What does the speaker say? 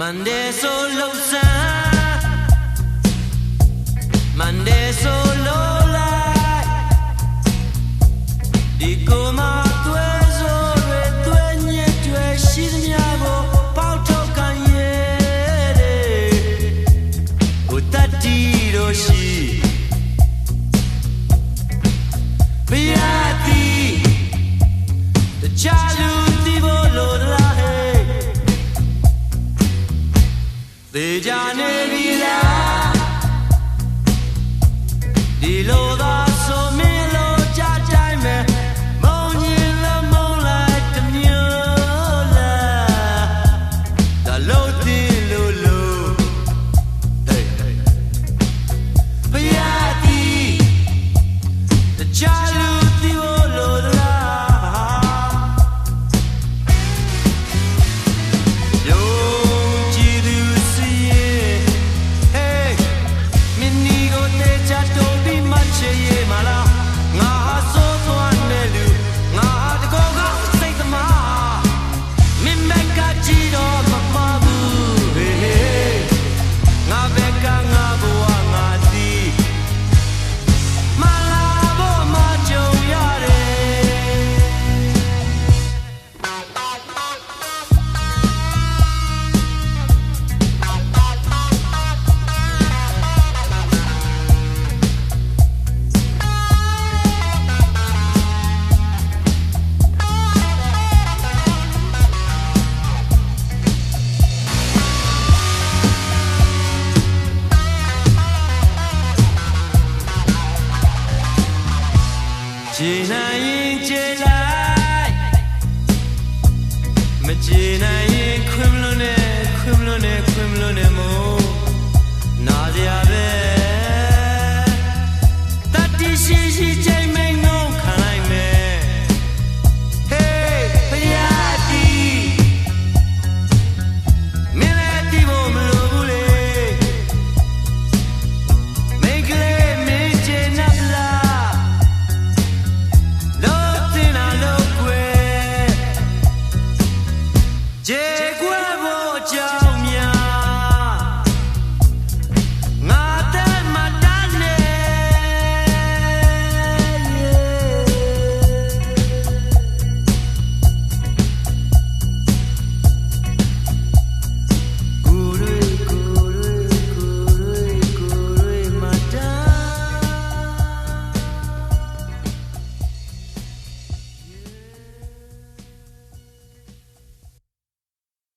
Mande solo usar. Mande solo ကျေနိုင်ရင်ကျေလိုက်မကျေနိုင်ရင်ခွင်မလွန်းနဲ့ခွင်မလွန်းနဲ့ခွင်မလွန်းနဲ့မို့နာစရာ